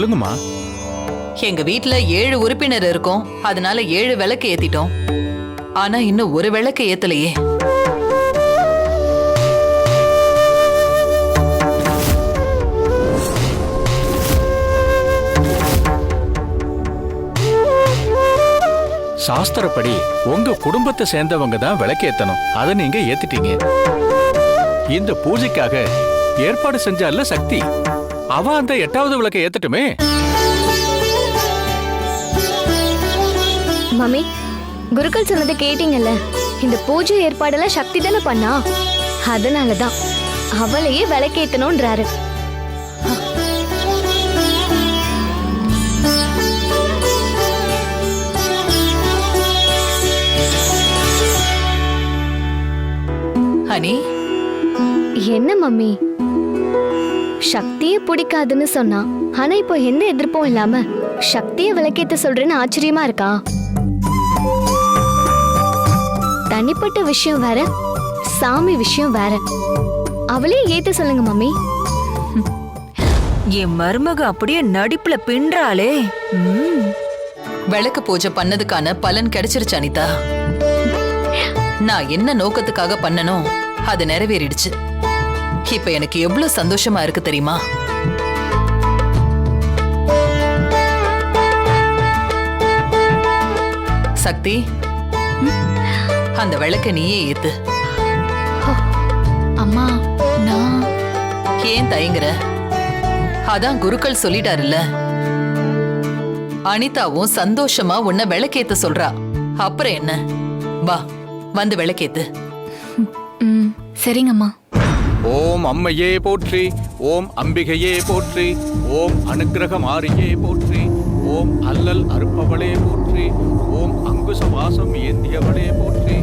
சொல்லுங்கம்மா. எங்க வீட்ல ஏழு உறுப்பினர் இருக்கோம். அதனால ஏழு விளக்கு ஏத்திட்டோம். ஆனா இன்னும் ஒரு விளக்கு ஏத்தலையே. சாஸ்திரப்படி உங்க குடும்பத்தை சேர்ந்தவங்க தான் விளக்கேத்தணும் அதை நீங்க ஏத்திட்டீங்க. இந்த பூஜைக்காக ஏற்பாடு செஞ்சால சக்தி. அவ அந்த எட்டாவது விளக்கை ஏத்தட்டுமே? மம்மி குருக்கள் சொன்னதை கேட்டீங்கல்ல. இந்த பூஜை ஏற்பாடெல்லாம் சக்தி தானே பண்ணா? அதனாலதான் அவளையே விளக்கேத்தணும்ன்றாரு. ஹனி? என்ன மம்மி சக்தியே பிடிக்காதுன்னு சொன்னா. ஆனா இப்போ எந்த எதிர்ப்பும் இல்லாம சக்தியை விளக்கேத்த சொல்றேன்னு ஆச்சரியமா இருக்கா? தனிப்பட்ட விஷயம் வேற சாமி விஷயம் வேற. அவளே ஏத்த சொல்லுங்க மம்மி. என் மருமக அப்படியே நடிப்புல பின்றாளே. ம். விளக்கு பூஜை பண்ணதுக்கான பலன் கிடைச்சிருச்சு அனிதா. நான் என்ன நோக்கத்துக்காக பண்ணனோ அது நிறைவேறிடுச்சு. இப்ப எனக்கு எவ்வளவு சந்தோஷமா இருக்கு தெரியுமா? சக்தி அந்த விளக்க நீயே ஏத்து. அம்மா நான் ஏன் தயங்குற? அதான் குருக்கள் சொல்லிட்டாருல்ல. அனிதாவும் சந்தோஷமா உன்னை விளக்கேத்த சொல்றா. அப்புறம் என்ன? வா வந்து விளக்கேத்து. சரிங்கம்மா. ஓம் அம்மையே போற்றி ஓம் அம்பிகையே போற்றி ஓம் அனுக்கிரக மாரியே போற்றி ஓம் அல்லல் அறுப்பவளே போற்றி ஓம் அங்குச வாசம் ஏந்தியவளே போற்றி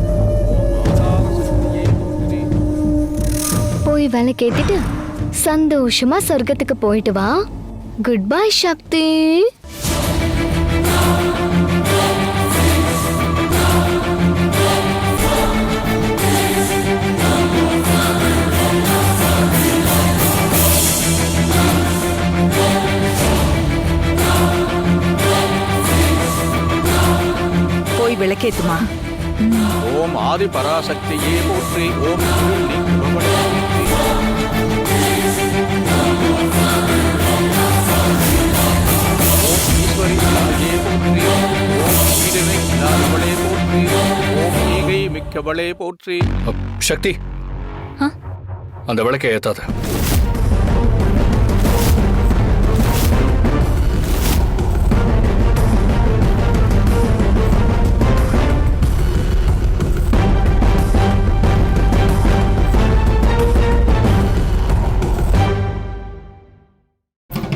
ஓம் வேலை கேட்டுட்டு சந்தோஷமா சொர்க்கத்துக்கு போயிட்டு வா. Goodbye Sakthi. போய் விளக்கேத்துமா? ஓம் ஆதி பராசக்தியே போற்றி ஓம் மிக்கவளே போற்றி சக்தி. அந்த விளக்கை ஏத்தாத.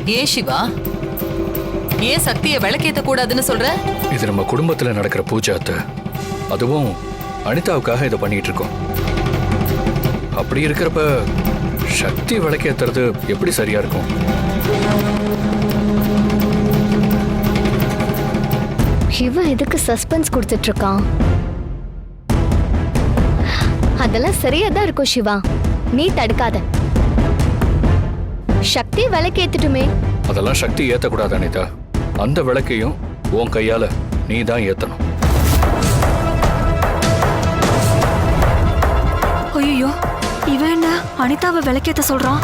ஏன் சிவா ஏன் சக்தியை விளக்கேத்த கூடாதுன்னு சொல்ற? இது நம்ம குடும்பத்துல நடக்கிற பூஜை அத்தை அதுவும் அனிதாவுக்காக இதை பண்ணிட்டு இருக்கோம். அப்படி இருக்கிறப்ப சக்தி விளக்கேத்துறது எப்படி சரியா இருக்கும்? இவன் எதுக்கு சஸ்பென்ஸ் கொடுத்துட்டு இருக்கான் அதெல்லாம் சரியா தான் இருக்கும் சிவா. நீ தடுக்காத. சக்தி விளக்கேத்துட்டுமே. அதெல்லாம் சக்தி ஏத்தக்கூடாது அனிதா. அந்த விளக்கையும் உன் கையால நீ தான் ஏத்தணும். ஐயோ இவன் என்ன? அனிதாவை விளக்கேத்த சொல்றான்?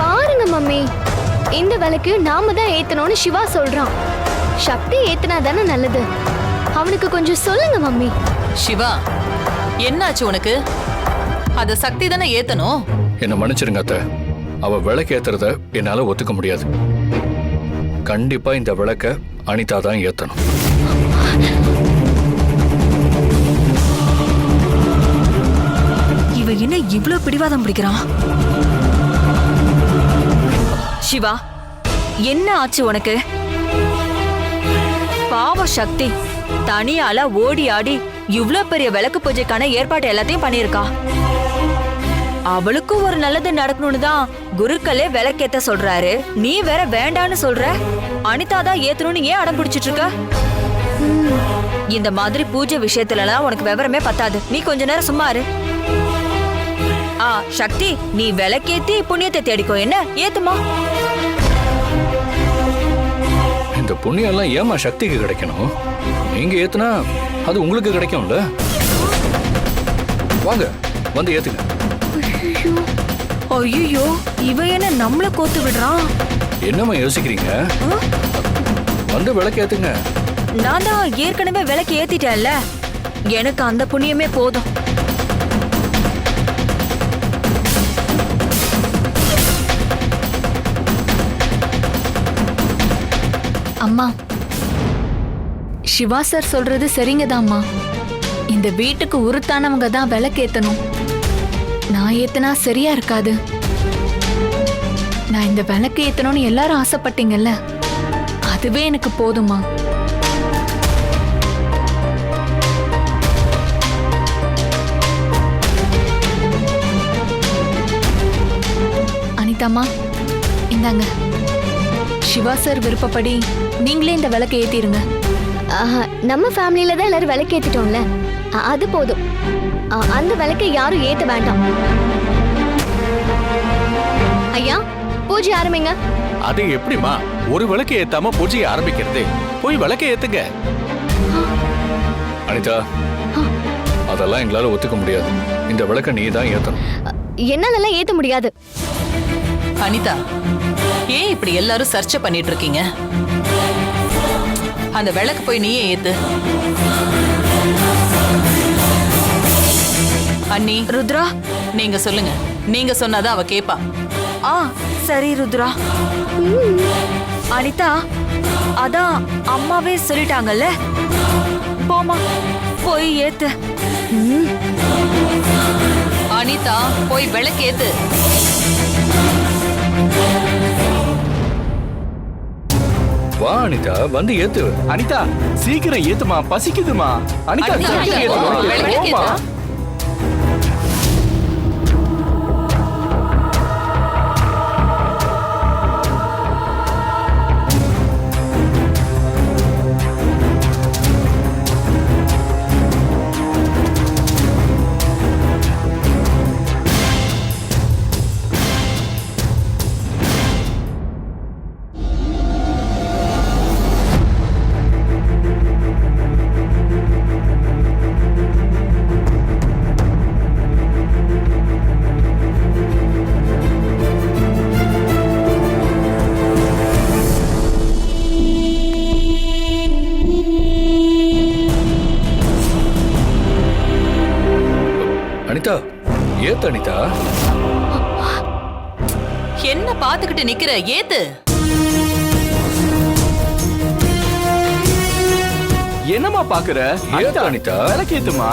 பாருங்க மம்மி. இந்த விளக்கையும் நாம தான் ஏத்தணும்னு சிவா சொல்றான். சக்தி ஏத்துனா தானே நல்லது. அவனுக்கு கொஞ்சம் சொல்லுங்க மம்மி. சிவா என்னாச்சு உனக்கு? அத சக்தி தானே ஏத்தணும்? என்னை மன்னிச்சிருங்க அத்தை. அவ விளக்கேத்துறத என்னால ஒத்துக்க முடியாது. கண்டிப்பா இந்த விளக்க அனிதா தான் ஏத்தணும். இவ என்ன இவ்ளோ பிடிவாதம் பிடிக்கிறான் சிவா என்ன ஆச்சு உனக்கு? பாவ சக்தி தனியால ஓடி ஆடி இவ்ளோ பெரிய விளக்கு பூஜைக்கான ஏற்பாடு எல்லாத்தையும் பண்ணியிருக்கா. அவளுக்கும் ஒரு நல்லது நடக்கணும்னு தான் குருக்களே விளக்கேத்த சொல்றாரு. நீ வேற வேண்டான்னு சொல்ற? அனிதா தான் ஏத்தணும்னு ஏன் அடம் பிடிச்சிட்டு இருக்க இந்த மாதிரி பூஜை விஷயத்துலலாம் உனக்கு விவரமே பத்தாது. நீ கொஞ்ச நேரம் சும்மா இரு. சக்தி நீ விளக்கேத்தி புண்ணியத்தை தேடிக்கோ. என்ன? ஏத்துமா? இந்த புண்ணியம் எல்லாம் ஏமா சக்திக்கு கிடைக்கணும்? நீங்க ஏத்துனா அது உங்களுக்கு கிடைக்கும்ல? வாங்க வந்து ஏத்துங்க. ஐயோ இவ என்ன நம்மள கோத்து விடுறான்? என்னம்மா யோசிக்கிறீங்க? வந்து விளக்கு ஏத்துங்க. நான் தான் ஏற்கனவே விளக்கு ஏத்திட்டேன்ல. எனக்கு அந்த புண்ணியமே போதும். அம்மா சிவா சார் சொல்றது சரிங்கதாம்மா. இந்த வீட்டுக்கு உருத்தானவங்க தான் விளக்கேத்தணும். நான் ஏத்தனா சரியா இருக்காது. நான் இந்த விளக்கு ஏத்தணும்னு எல்லாரும் ஆசைப்பட்டீங்கல்ல? அதுவே எனக்கு போதுமா அனிதாமா இந்தாங்க. சிவா சார் விருப்பப்படி நீங்களே இந்த விளக்கு ஏத்திருங்க. நம்ம ஃபேமிலியில தான் எல்லாரும் விளக்கு ஏத்திட்டோம்ல அது போதும். அந்த விளக்கை யாரும் ஏத்த வேண்டாம். ஐயா பூஜை ஆரம்பிங்க. அது எப்படிமா ஒரு விளக்கு ஏத்தாம பூஜையை ஆரம்பிக்கிறது. போய் விளக்கை ஏத்துங்க. அனிதா அதெல்லாம் எங்களால ஒத்துக்க முடியாது. இந்த விளக்க நீ தான் ஏத்தணும். அ, என்னாலலாம் ஏத்த முடியாது. அனிதா ஏன் இப்படி எல்லாரும் சர்ச்சை பண்ணிட்டு இருக்கீங்க? அந்த விளக்கு போய் நீயே ஏத்து. அண்ணி ருத்ரா நீங்க சொல்லுங்க. நீங்க சொன்னாதான் அவ கேப்பா. ஆ சரி ருத்ரா. அனிதா அதான் அம்மாவே சொல்லிட்டாங்கல்ல? போமா போய் ஏத்து. அனிதா போய் விளக்கு வா அனிதா. வந்து ஏத்து. அனிதா சீக்கிரம் ஏத்துமா பசிக்குதுமா. அனிதா சீக்கிரம் ஏத்துமா. பாக்குற? ஏத்து அனிதா விளக்கு ஏத்துமா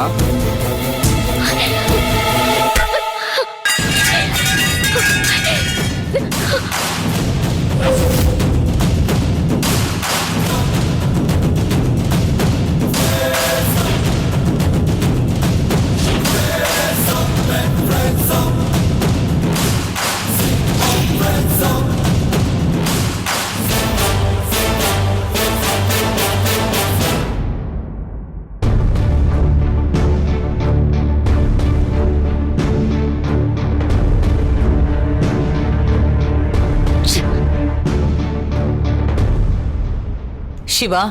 சிவா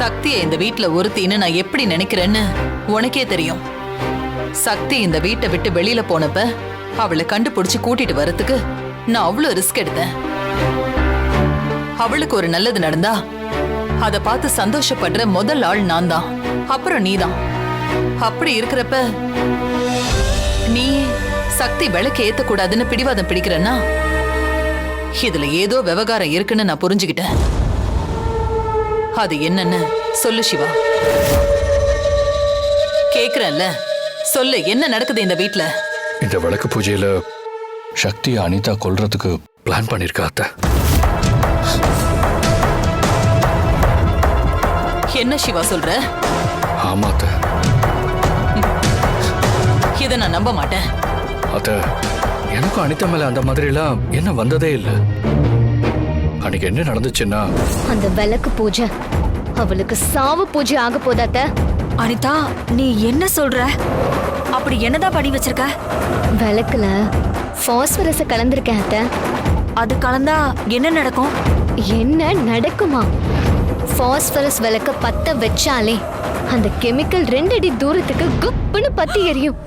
சக்தியை இந்த வீட்டில் ஒருத்தின்னு நான் எப்படி நினைக்கிறேன்னு உனக்கே தெரியும். சக்தி இந்த வீட்டை விட்டு வெளியில போனப்ப அவளை கண்டுபிடிச்சு கூட்டிட்டு வரத்துக்கு நான் அவ்வளோ ரிஸ்க் எடுத்தேன். அவளுக்கு ஒரு நல்லது நடந்தா அதை பார்த்து சந்தோஷப்படுற முதல் ஆள் நான் தான். அப்புறம் நீதான் அப்படி இருக்கிறப்ப நீ சக்தி விளக்கு ஏத்தக்கூடாதுன்னு பிடிவாதம் பிடிக்கிறன்னா இதுல ஏதோ விவகாரம் இருக்குன்னு நான் புரிஞ்சுக்கிட்டேன். அது என்னன்னு சொல்லு சிவா. கேக்குறேன்ல. சொல்லு என்ன நடக்குது இந்த வீட்ல? இந்த விளக்கு பூஜையில சக்தியை அனிதா கொல்றதுக்கு பிளான் பண்ணிருக்கா அத்தை. என்ன சிவா சொல்ற? ஆமா அத்தை. இத நான் நம்ப மாட்டேன். அத்த எனக்கும் அனிதா மேல அந்த மாதிரி எல்லாம் என்ன வந்ததே இல்ல. அன்னைக்கு என்ன நடந்துச்சுன்னா? அந்த விளக்கு பூஜை. அவளுக்கு சாவு பூஜை ஆக போதாத்த அனிதா நீ என்ன சொல்ற? அப்படி என்னதான் பண்ணி வச்சிருக்க? விளக்குல பாஸ்பரஸ கலந்திருக்கேன் அத்தை. அது கலந்தா என்ன நடக்கும்? என்ன நடக்குமா? பாஸ்பரஸ் விளக்க பத்த வச்சாலே அந்த கெமிக்கல் ரெண்டு அடி தூரத்துக்கு குப்புன்னு பத்தி எரியும்.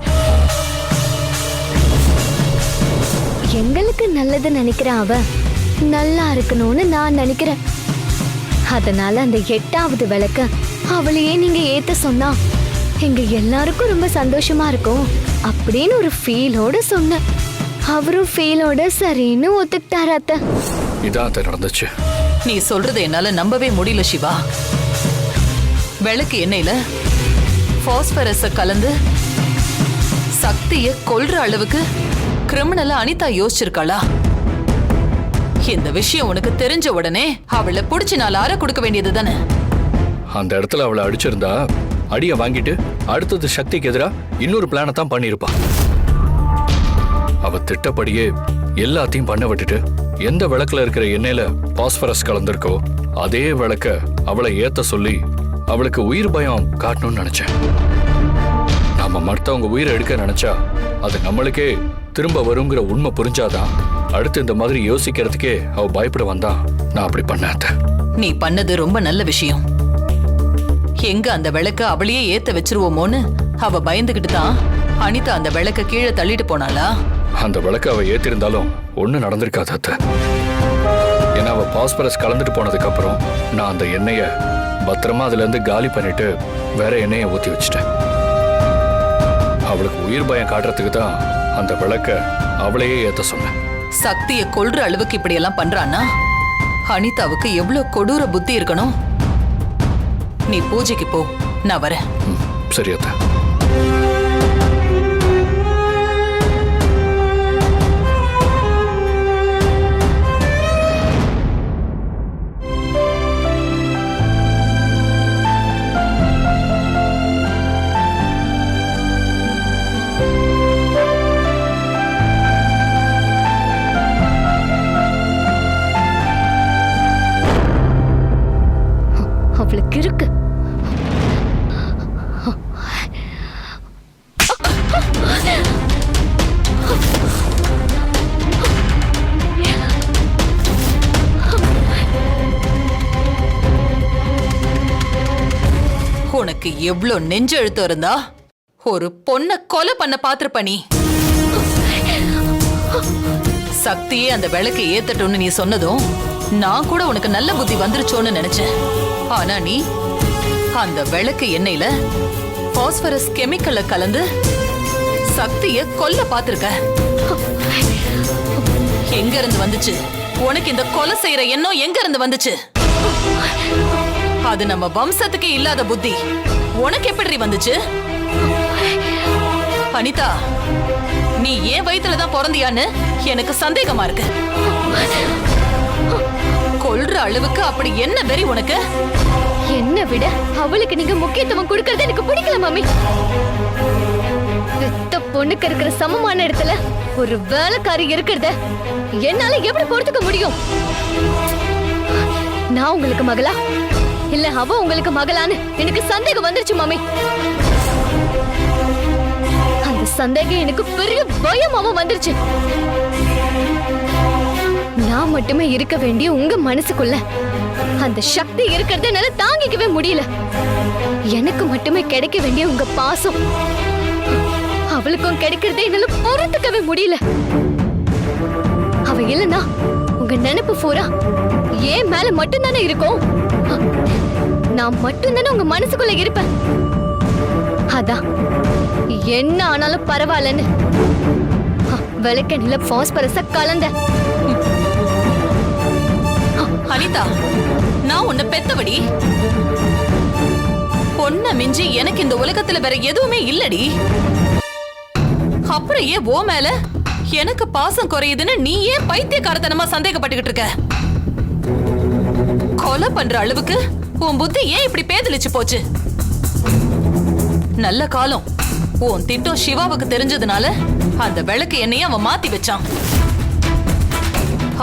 எங்களுக்கு நல்லது நினைக்கிற அவ. நல்லா இருக்கணும்னு நான் நினைக்கிறேன். அதனால அந்த எட்டாவது விளக்க அவளையே நீங்க ஏத்த சொன்னா எங்க எல்லாருக்கும் ரொம்ப சந்தோஷமா இருக்கும் அப்படின்னு ஒரு ஃபீலோட சொன்னேன். அவரும் ஃபீலோட சரின்னு ஒத்துக்கிட்டாரு அத்தை. இதான் நடந்துச்சு. நீ சொல்றதை என்னால நம்பவே முடியல சிவா. விளக்கு எண்ணெயில பாஸ்பரஸ கலந்து சக்திய கொல்ற அளவுக்கு கிரிமினலா அனிதா யோசிச்சிருக்காளா? இந்த விஷயம் உனக்கு தெரிஞ்ச உடனே அவளை புடிச்சு நாலு ஆற கொடுக்க வேண்டியது தானே? அந்த இடத்துல அவளை அடிச்சிருந்தா அடியை வாங்கிட்டு அடுத்தது சக்திக்கு எதிரா இன்னொரு பிளானை தான் பண்ணியிருப்பா அவ திட்டப்படியே எல்லாத்தையும் பண்ண விட்டுட்டு எந்த விளக்குல இருக்கிற எண்ணெயில பாஸ்பரஸ் கலந்திருக்கோ அதே விளக்க அவளை ஏத்த சொல்லி அவளுக்கு உயிர் பயம் காட்டணும்னு நினைச்சேன். நாம மற்றவங்க உயிரை எடுக்க நினைச்சா அது நம்மளுக்கே திரும்ப வருங்கிற உண்மை புரிஞ்சாதான் அடுத்து இந்த மாதிரி யோசிக்கிறதுக்கே அவ பயப்பட வந்தா நான் அப்படி பண்ணேன் அத்தை. நீ பண்ணது ரொம்ப நல்ல விஷயம். எங்க அந்த விளக்க அவளையே ஏத்த வச்சிருவோமோன்னு அவ பயந்துகிட்டு தான் அனிதா அந்த விளக்க கீழே தள்ளிட்டு போனாளா? அந்த விளக்கு அவ ஏத்திருந்தாலும் ஒண்ணு நடந்திருக்காது அத்தை. ஏன்னா அவ பாஸ்பரஸ் கலந்துட்டு போனதுக்கு அப்புறம் நான் அந்த எண்ணெய பத்திரமா அதுல இருந்து காலி பண்ணிட்டு வேற எண்ணெயை ஊத்தி வச்சிட்டேன். அவளுக்கு உயிர் பயம் காட்டுறதுக்கு தான் அந்த விளக்க அவளையே ஏத்த சொன்னேன். சக்தியை கொல்ற அளவுக்கு இப்படி எல்லாம் பண்றான்னா? அனிதாவுக்கு எவ்வளவு கொடூர புத்தி இருக்கணும்? நீ பூஜைக்கு போ. நான் வரேன். சரியாத்தா அவளுக்கு இருக்கு. உனக்கு எவ்ளோ நெஞ்செழுத்தம் இருந்தா? ஒரு பொண்ணை கொலை பண்ண பாத்திருப்ப நீ. சக்தியே அந்த விளக்கு ஏத்தட்டும்னு நீ சொன்னதும் நான் கூட உனக்கு நல்ல புத்தி வந்துருச்சோன்னு நினைச்சேன். ஆனா நீ அந்த விளக்கு எண்ணெயில பாஸ்பரஸ் கெமிக்கல்ல கலந்து சக்திய கொல்ல பாத்திருக்க எங்க இருந்து வந்துச்சு? உனக்கு இந்த கொலை செய்யற எண்ணம் எங்க இருந்து வந்துச்சு? அது நம்ம வம்சத்துக்கே இல்லாத புத்தி. உனக்கு எப்படி வந்துச்சு? அனிதா நீ ஏன் வயித்துல தான் பிறந்தியான்னு எனக்கு சந்தேகமா இருக்கு. கொல்ற அளவுக்கு அப்படி என்ன வெறி உனக்கு? என்ன விட? அவளுக்கு நீங்க முக்கியத்துவம் கொடுக்கறது எனக்கு பிடிக்கல மாமி. பெத்த பொண்ணுக்கு இருக்கிற சமமான இடத்துல ஒரு வேலைக்காரி இருக்கிறத என்னால எப்படி பொறுத்துக்க முடியும்? நான் உங்களுக்கு மகளா? இல்ல அவ உங்களுக்கு மகளான்னு எனக்கு சந்தேகம் வந்துருச்சு மாமி. அந்த சந்தேகம் எனக்கு பெரிய பயமாவும் வந்துருச்சு. நான் மட்டுமே இருக்க வேண்டிய உங்க மனசுக்குள்ள. அந்த சக்தி இருக்கிறத என்னால தாங்கிக்கவே முடியல. எனக்கு மட்டுமே கிடைக்க வேண்டிய உங்க பாசம். அவளுக்கும் கிடைக்கிறதே என்னால பொறுத்துக்கவே முடியல. அவ இல்லனா உங்க நினைப்பு பூரா ஏன் மேல மட்டும்தானே இருக்கும்? நான் மட்டும்தானே உங்க மனசுக்குள்ள இருப்பேன். அதான். என்ன ஆனாலும் பரவாயில்லன்னு. விளக்கணில பாஸ்பரஸ கலந்த அனிதா நான் உன்னை பெத்தவடி. பொண்ண மிஞ்சி எனக்கு இந்த உலகத்துல வேற எதுவுமே இல்லடி. அப்புறம் ஏன் ஓ மேல எனக்கு பாசம் குறையுதுன்னு நீ ஏன் பைத்தியக்காரத்தனமா சந்தேகப்பட்டுக்கிட்டு இருக்க? கொலை பண்ற அளவுக்கு உன் புத்தி ஏன் இப்படி பேதலிச்சு போச்சு? நல்ல காலம். உன் திட்டம் சிவாவுக்கு தெரிஞ்சதுனால அந்த விளக்கு என்னையே அவன் மாத்தி வச்சான்.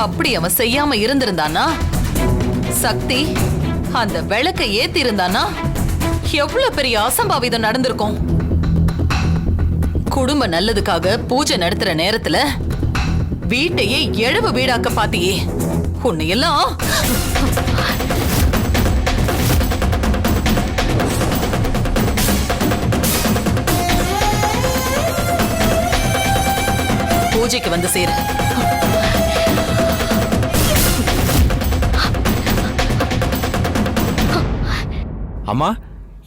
அப்படி அவன் செய்யாம இருந்திருந்தானா சக்தி அந்த விளக்கை ஏத்தி இருந்தானா எவ்வளவு பெரிய அசம்பாவிதம் நடந்திருக்கும்? குடும்ப நல்லதுக்காக பூஜை நடத்துற நேரத்துல வீட்டையே எழவு வீடாக்க பாத்தியே. உன்னையெல்லாம் பூஜைக்கு வந்து சேரு. அம்மா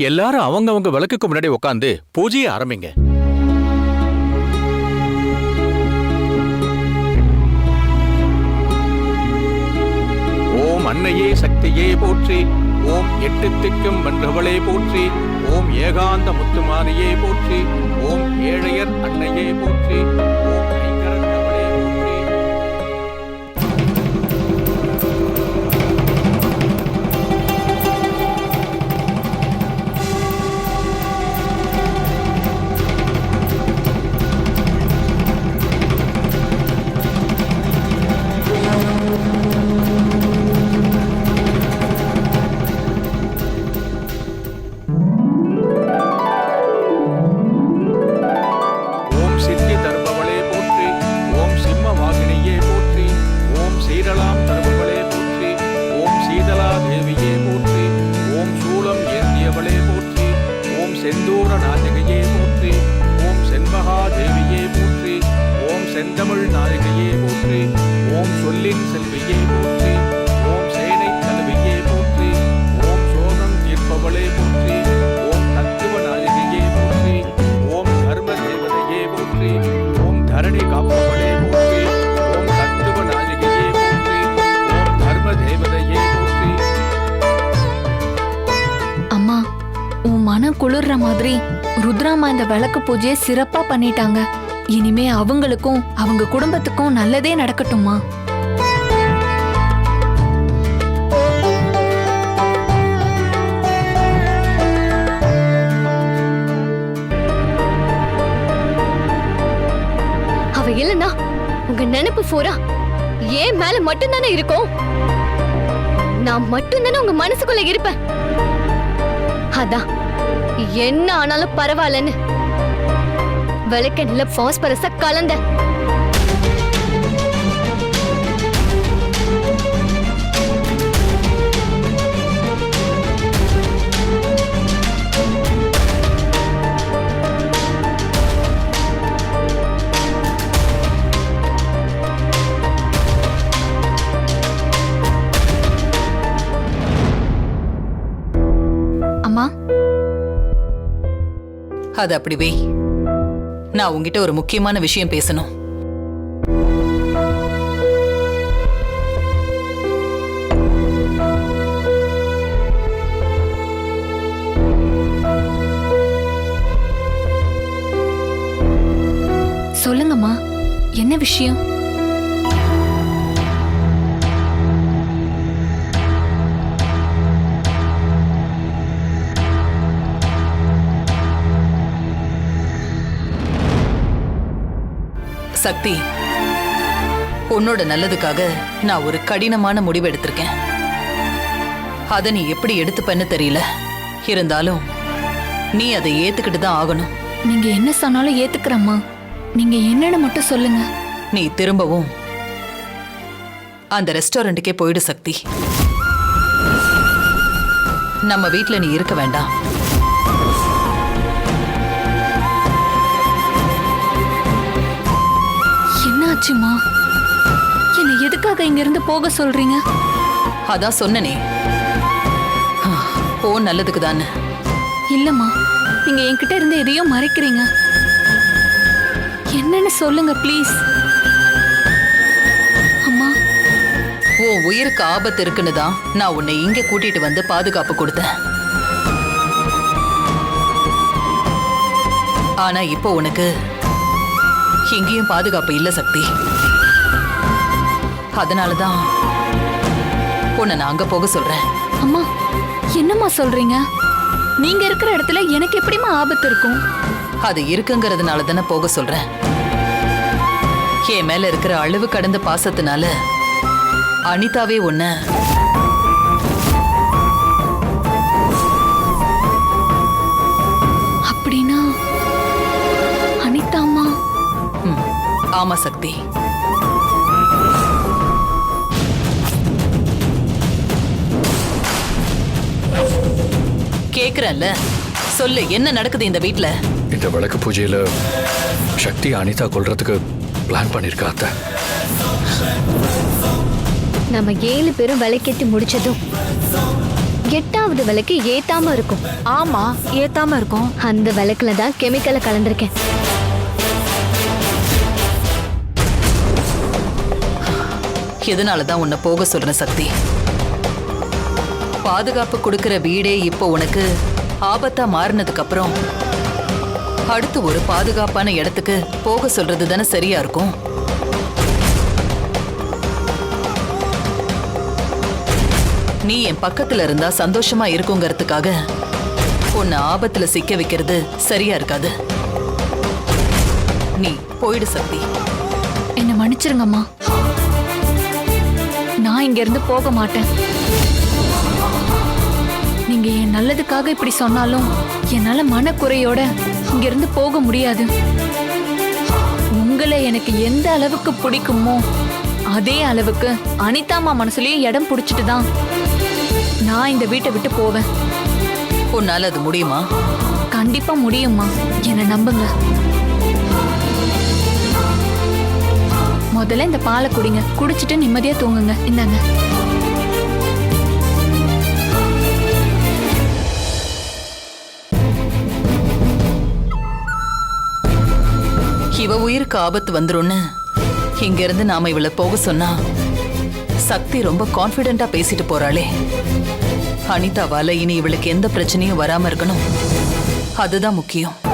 எல்லாரும் அவங்கவங்க விளக்குக்கு முன்னாடி உட்காந்து பூஜையை ஆரம்பிங்க. ஓம் அன்னையே சக்தியே போற்றி ஓம் எட்டு திக்கும் வென்றவளே போற்றி ஓம் ஏகாந்த முத்துமாரியே போற்றி ஓம் ஏழையர் அன்னையே போற்றி ஓம் விளக்கு பூஜையை சிறப்பா பண்ணிட்டாங்க. இனிமே அவங்களுக்கும் அவங்க குடும்பத்துக்கும் நல்லதே நடக்கட்டுமா அவ இல்லனா உங்க நினைப்பு பூரா ஏன் மேல மட்டும்தானே இருக்கும்? நான் மட்டும்தானே உங்க மனசுக்குள்ள இருப்பேன். அதான் என்ன ஆனாலும் பரவாயில்லன்னு விளக்கெண்ணில பாஸ்பரஸ கலந்த. அம்மா? அது அப்படி வை. நான் உங்ககிட்ட ஒரு முக்கியமான விஷயம் பேசணும். சொல்லுங்கம்மா என்ன விஷயம்? சக்தி உன்னோட நல்லதுக்காக நான் ஒரு கடினமான முடிவு எடுத்திருக்கேன். அதை நீ எப்படி எடுத்துப்பன்னு தெரியல. இருந்தாலும் நீ அதை ஏத்துக்கிட்டு தான் ஆகணும். நீங்க என்ன சொன்னாலும் ஏத்துக்கிறேம்மா. நீங்க என்னன்னு மட்டும் சொல்லுங்க. நீ திரும்பவும் அந்த ரெஸ்டாரண்ட்டுக்கே போயிடு சக்தி. நம்ம வீட்ல நீ இருக்க வேண்டாம். என்னாச்சுமா என்னை எதுக்காக இங்க இருந்து போக சொல்றீங்க? அதான் சொன்னனே. ஓ நல்லதுக்கு தானே இல்லம்மா நீங்க என்கிட்ட இருந்து எதையோ மறைக்கிறீங்க. என்னன்னு சொல்லுங்க ப்ளீஸ். அம்மா. உன் உயிருக்கு ஆபத்து இருக்குன்னு தான் நான் உன்னை இங்க கூட்டிட்டு வந்து பாதுகாப்பு கொடுத்தேன். ஆனா இப்போ உனக்கு எங்கேயும் பாதுகாப்பு இல்ல சக்தி. அதனால தான் உன்னை நான் அங்க போக சொல்றேன். அம்மா என்னம்மா சொல்றீங்க? நீங்க இருக்கிற இடத்துல எனக்கு எப்படிம்மா ஆபத்து இருக்கும்? அது இருக்குங்கிறதுனால தானே போக சொல்றேன். என் மேல இருக்கிற அளவு கடந்த பாசத்தினால அனிதாவே உன்ன ஆமா சக்தி கேக்குறேன்ல. சொல்லு என்ன நடக்குது இந்த வீட்ல? இந்த விளக்கு பூஜையில சக்தி அனிதா கொல்றதுக்கு பிளான் பண்ணிருக்கா அத்தை. நம்ம ஏழு பேரும் விளக்கேத்தி முடிச்சதும் எட்டாவது விளக்கு ஏத்தாம இருக்கும். ஆமா ஏத்தாம இருக்கும். அந்த விளக்குல தான் கெமிக்கலை கலந்திருக்கேன். எதனால தான் உன்னை போக சொல்றேன் சக்தி? பாதுகாப்பு கொடுக்கிற வீடே இப்போ உனக்கு ஆபத்தா மாறினதுக்கு அப்புறம் அடுத்து ஒரு பாதுகாப்பான இடத்துக்கு போக சொல்றது தானே சரியா இருக்கும்? நீ என் பக்கத்துல இருந்தா சந்தோஷமா இருக்குங்கிறதுக்காக உன்னை ஆபத்துல சிக்க வைக்கிறது சரியா இருக்காது. நீ போயிடு சக்தி. என்னை மன்னிச்சிருங்கம்மா. நான் இங்க இருந்து போக மாட்டேன். நீங்க என் நல்லதுக்காக இப்படி சொன்னாலும் என்னால மனக்குறையோட இங்க இருந்து போக முடியாது. உங்களை எனக்கு எந்த அளவுக்கு பிடிக்குமோ அதே அளவுக்கு அனிதாம்மா மனசுலயும் இடம் பிடிச்சிட்டு தான் நான் இந்த வீட்டை விட்டு போவேன். உன்னால அது முடியுமா? கண்டிப்பா முடியும்மா. என்னை நம்புங்க. முதல்ல இந்த பாலை குடிங்க. குடிச்சிட்டு நிம்மதியா தூங்குங்க. இந்தாங்க. இவ உயிருக்கு ஆபத்து வந்துரும்னு இங்க இருந்து நாம இவளை போக சொன்னா சக்தி ரொம்ப கான்பிடென்ட்டா பேசிட்டு போறாளே. அனிதாவால இனி இவளுக்கு எந்த பிரச்சனையும் வராம இருக்கணும். அதுதான் முக்கியம்.